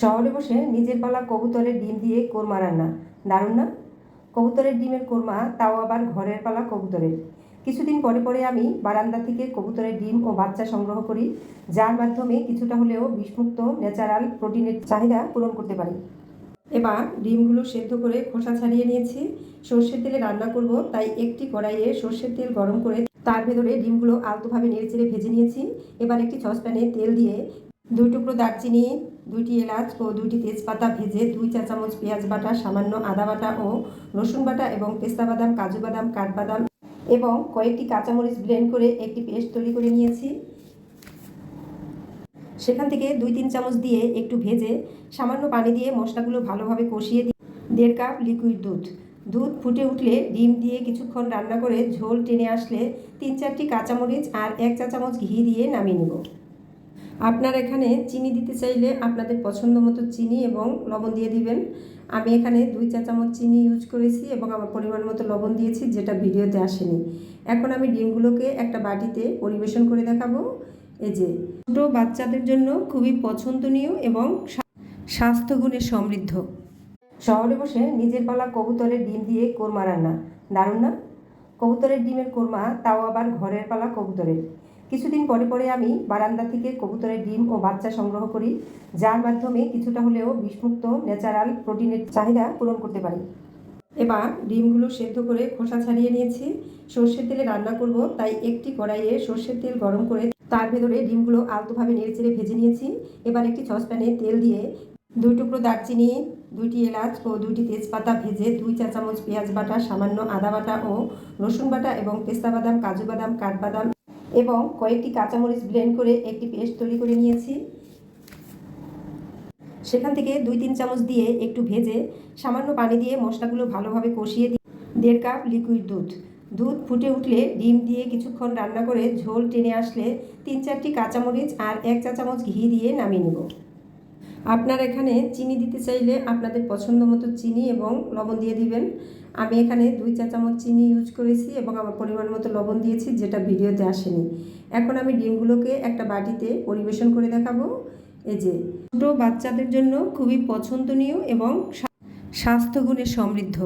শহরে বসে নিজের পালা কবুতরের ডিম দিয়ে কোরমা রান্না। দারুণ না? কবুতরের ডিমের কোরমা, তাও আবার ঘরের পালা কবুতরের। কিছুদিন পরে পরে আমি বারান্দা থেকে কবুতরের ডিম ও বাচ্চা সংগ্রহ করি, যার মাধ্যমে কিছুটা হলেও বিষমুক্ত, ন্যাচারাল, প্রোটিনের চাহিদা পূরণ করতে পারি। এবার ডিমগুলো সেদ্ধ করে খোসা ছাড়িয়ে নিয়েছি। সর্ষের তেলে রান্না করব, তাই একটি কড়াইয়ে সর্ষের তেল গরম করে তার ভেতরে ডিমগুলো আলতোভাবে নেড়েচেড়ে ভেজে নিয়েছি। এবার একটি সসপ্যানে তেল দিয়ে দুই টুকরো দারচিনি, দুইটি এলাচ ও দুইটি তেজপাতা ভেজে দুই চা চামচ পেঁয়াজ বাটা, সামান্য আদা বাটা ও রসুন বাটা এবং পেস্তা বাদাম, কাজু বাদাম, কাঠবাদাম এবং কয়েকটি কাঁচামরিচ ব্লেন্ড করে একটি পেস্ট তৈরি করে নিয়েছি। সেখান থেকে দুই তিন চামচ দিয়ে একটু ভেজে সামান্য পানি দিয়ে মশলাগুলো ভালোভাবে কষিয়ে দিই দেড় কাপ লিকুইড দুধ। দুধ ফুটে উঠলে ডিম দিয়ে কিছুক্ষণ রান্না করে ঝোল টেনে আসলে তিন চারটি কাঁচামরিচ আর এক চা চামচ ঘি দিয়ে নামিয়ে নেব। আপনার এখানে চিনি দিতে চাইলে আপনাদের পছন্দ মতো চিনি এবং লবণ দিয়ে দিবেন। আমি এখানে দুই চা চামচ চিনি ইউজ করেছি এবং আমার পরিমাণ মতো লবণ দিয়েছি, যেটা ভিডিওতে আসেনি। এখন আমি ডিমগুলোকে একটা বাটিতে পরিবেশন করে দেখাবো। এই যে, ছোটো বাচ্চাদের জন্য খুবই পছন্দনীয় এবং স্বা- স্বাস্থ্যগুণে সমৃদ্ধ। শহরে বসে নিজের পালা কবুতরের ডিম দিয়ে কোরমা রান্না। দারুণ না? কবুতরের ডিমের কোরমা, তাও আবার ঘরের পালা কবুতরের। কিছুদিন পরে পরে আমি বারান্দা থেকে কবুতরের ডিম ও বাচ্চা সংগ্রহ করি, যার মাধ্যমে কিছুটা হলেও বিষমুক্ত, ন্যাচারাল প্রোটিনের চাহিদা পূরণ করতে পারি। এবার ডিমগুলো সেদ্ধ করে খোসা ছাড়িয়ে নিয়েছি। সর্ষের তেলে রান্না করব, তাই একটি কড়াইয়ে সর্ষের তেল গরম করে তার ভেতরে ডিমগুলো আলতোভাবে নেড়েচেড়ে ভেজে নিয়েছি। এবার একটি সসপ্যানে তেল দিয়ে দুই টুকরো দারচিনি, দুইটি এলাচ ও দুইটি তেজপাতা ভেজে দুই চা চামচ পেঁয়াজ বাটা, সামান্য আদা বাটা ও রসুন বাটা এবং পেস্তা বাদাম, কাজু বাদাম কাঠবাদাম এবং কয়েকটি কাঁচামরিচ ব্লেন্ড করে একটি পেস্ট তৈরি করে নিয়েছি। সেখান থেকে দুই তিন চামচ দিয়ে একটু ভেজে সামান্য পানি দিয়ে মশলাগুলো ভালোভাবে কষিয়ে দিই দেড় কাপ লিকুইড দুধ। দুধ ফুটে উঠলে ডিম দিয়ে কিছুক্ষণ রান্না করে ঝোল টেনে আসলে তিন চারটি কাঁচামরিচ আর এক চা চামচ ঘি দিয়ে নামিয়ে নেব। আপনার এখানে চিনি দিতে চাইলে আপনাদের পছন্দ মতো চিনি এবং লবণ দিয়ে দিবেন। আমি এখানে দুই চা চামচ চিনি ইউজ করেছি এবং আমার পরিমাণ মতো লবণ দিয়েছি, যেটা ভিডিওতে আসেনি। এখন আমি ডিমগুলোকে একটা বাটিতে পরিবেশন করে দেখাবো। এই যে ছোটো বাচ্চাদের জন্য খুবই পছন্দনীয় এবং স্বাস্থ্যগুণে সমৃদ্ধ।